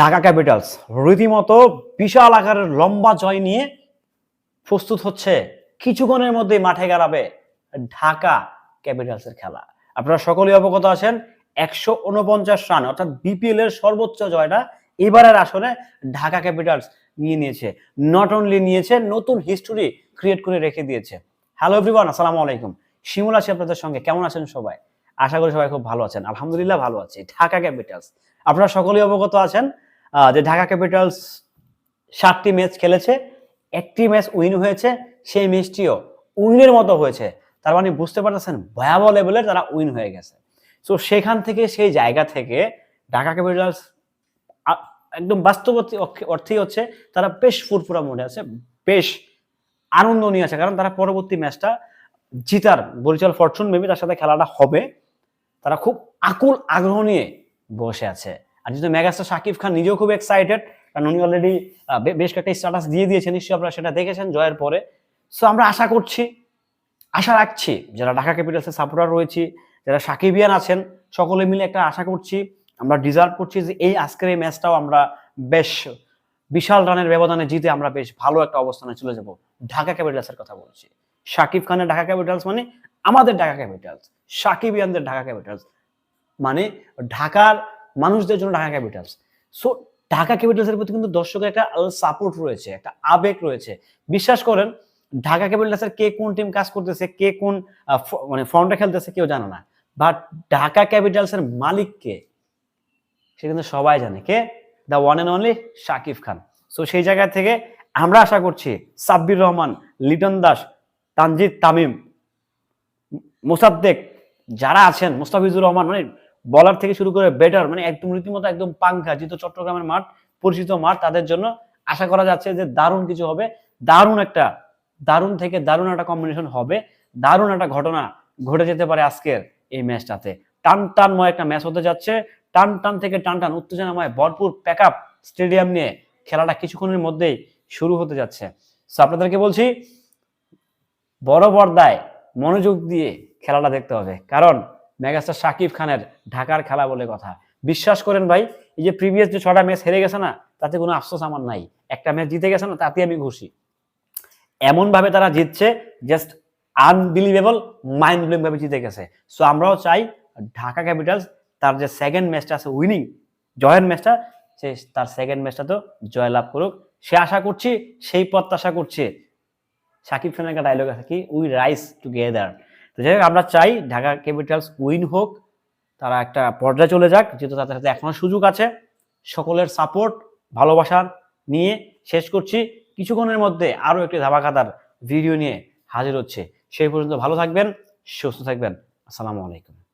Dhaka Capitals. রীতিমতো বিশাল আকারের লম্বা জয় নিয়ে প্রস্তুত হচ্ছে কিছুক্ষণের মধ্যেই মাঠে গড়াবে ঢাকা ক্যাপিটালসের খেলা। আপনারা সকলেই অবগত আছেন, একশো উনপঞ্চাশ রান, অর্থাৎ বিপিএল এর সর্বোচ্চ জয়টা এবারের আসলে ঢাকা ক্যাপিটালস নিয়ে নিয়েছে। নট অনলি নিয়েছে, নতুন হিস্টোরি ক্রিয়েট করে রেখে দিয়েছে। হ্যালো এভরিওয়ান আসসালামু আলাইকুম। শিমুল আছি আপনাদের সঙ্গে। কেমন আছেন সবাই? আশা করি সবাই খুব ভালো আছেন। আলহামদুলিল্লাহ ভালো আছি। ঢাকা ক্যাপিটালস। আপনারা সকলেই অবগত আছেন যে ঢাকা ক্যাপিটালস সাতটি ম্যাচ খেলেছে। একটি ম্যাচ উইন হয়েছে, সেই ম্যাচটিও উইনের মতো হয়েছে। তার মানে বুঝতে পারতেছেন, ভয়াবহ লেভেলের তারা উইন হয়ে গেছে। তো সেখান থেকে, সেই জায়গা থেকে ঢাকা ক্যাপিটালস একদম বাস্তব অর্থেই হচ্ছে, তারা বেশ ফুরফুরা মনে আছে, বেশ আনন্দ নিয়ে আছে। কারণ তারা পরবর্তী ম্যাচটা জিতার, বরিশাল ফরচুন মেবি তার সাথে খেলাটা হবে। তারা খুব আকুল আগ্রহ নিয়ে বসে আছে। আর যেহেতু মেগাস্টার শাকিব খান নিজেও খুব এক্সাইটেড কারণ উনি অলরেডি বেশ কয়েকটা স্ট্যাটাস দিয়ে দিয়েছেন, নিশ্চয়ই আপনারা সেটা দেখেছেন জয়ের পরে। সো আমরা আশা করছি, আশা রাখছি, যারা ঢাকা ক্যাপিটালসের সাপোর্টার রয়েছি, যারা সাকিবিয়ান আছেন, সকলে মিলে একটা আশা করছি, আমরা ডিজার্ভ করছি যে এই আজকের এই ম্যাচটাও আমরা বেশ বিশাল রানের ব্যবধানে জিতে আমরা বেশ ভালো একটা অবস্থানে চলে যাব। ঢাকা ক্যাপিটালসের কথা বলছি। সাকিব খানের ঢাকা ক্যাপিটালস মানে আমাদের ঢাকা ক্যাপিটালস সাকিব ইয়ানদের ঢাকা ক্যাপিটালস মানে ঢাকার মানুষদের জন্য ঢাকা ক্যাপিটালস। সো ঢাকা ক্যাপিটালসের প্রতি কিন্তু দর্শকের একটা সাপোর্ট রয়েছে, একটা আবেগ রয়েছে। বিশ্বাস করেন, ঢাকা ক্যাপিটালসের কে কোন টিম কাজ করতেছে, কে কোন মানে ফ্রন্টে খেলতেছে কেউ জানে না। বাট ঢাকা ক্যাপিটালসের মালিক কে সে কিন্তু সবাই জানে। কে? The one and only Shakib Khan. So সেই জায়গা থেকে আমরা আশা করছি সাব্বির রহমান, লিটন দাস তানজিদ তামিম, মোসাদ্দেক, যারা আছেন, মোস্তাফিজুর রহমান মানে বলার থেকে শুরু করে বেটার মানে একদম রীতিমতো একদম পাঙ্খা যেহেতু চট্টগ্রামের মাঠ, পরিচিত মাঠ, তাদের জন্য আশা করা যাচ্ছে যে দারুণ কিছু হবে। দারুণ একটা, দারুণ থেকে দারুণ একটা কম্বিনেশন হবে। দারুণ একটা ঘটনা ঘটে যেতে পারে আজকের এই ম্যাচটাতে। টান টানময় একটা ম্যাচ হতে যাচ্ছে। টান টান থেকে টান টান, উত্তেজনাময়, ভরপুর প্যাক আপ স্টেডিয়াম নিয়ে খেলাটা কিছুক্ষণের মধ্যেই শুরু হতে যাচ্ছে। সো আপনাদেরকে বলছি বড় পর্দায় মনোযোগ দিয়ে খেলাটা দেখতে হবে। কারণ মেগাস্টার শাকিব খানের ঢাকার খেলা বলে কথা। বিশ্বাস করেন ভাই, এই যে প্রিভিয়াস যে ছটা ম্যাচ হেরে গেছে না, তাতে কোনো আফসোস আমার নাই। একটা ম্যাচ জিতে গেছে না তাতে আমি খুশি। এমন ভাবে তারা জিতছে জাস্ট আনবিলিভেবল মাইন্ড ভাবে জিতে গেছে। সো আমরাও চাই ঢাকা ক্যাপিটালস তার যে সেকেন্ড ম্যাচটা আছে উইনিং জয়ের ম্যাচটা সে তার সেকেন্ড ম্যাচটা তো জয়লাভ করুক। সে আশা করছি, সেই প্রত্যাশা করছে সাকিব খানের একটা ডায়লগ আছে কি উই রাইস টুগেদার তো যাই হোক, আমরা চাই ঢাকা ক্যাপিটালস উইন হোক, তারা একটা পর্যায়ে চলে যাক, যেহেতু তাদের সাথে এখনও সুযোগ আছে। সকলের সাপোর্ট ভালোবাসার নিয়ে শেষ করছি। কিছুক্ষণের মধ্যে আরও একটি ধাবাকাদার ভিডিও নিয়ে হাজির হচ্ছে। সেই পর্যন্ত ভালো থাকবেন, সুস্থ থাকবেন। আসসালামু আলাইকুম।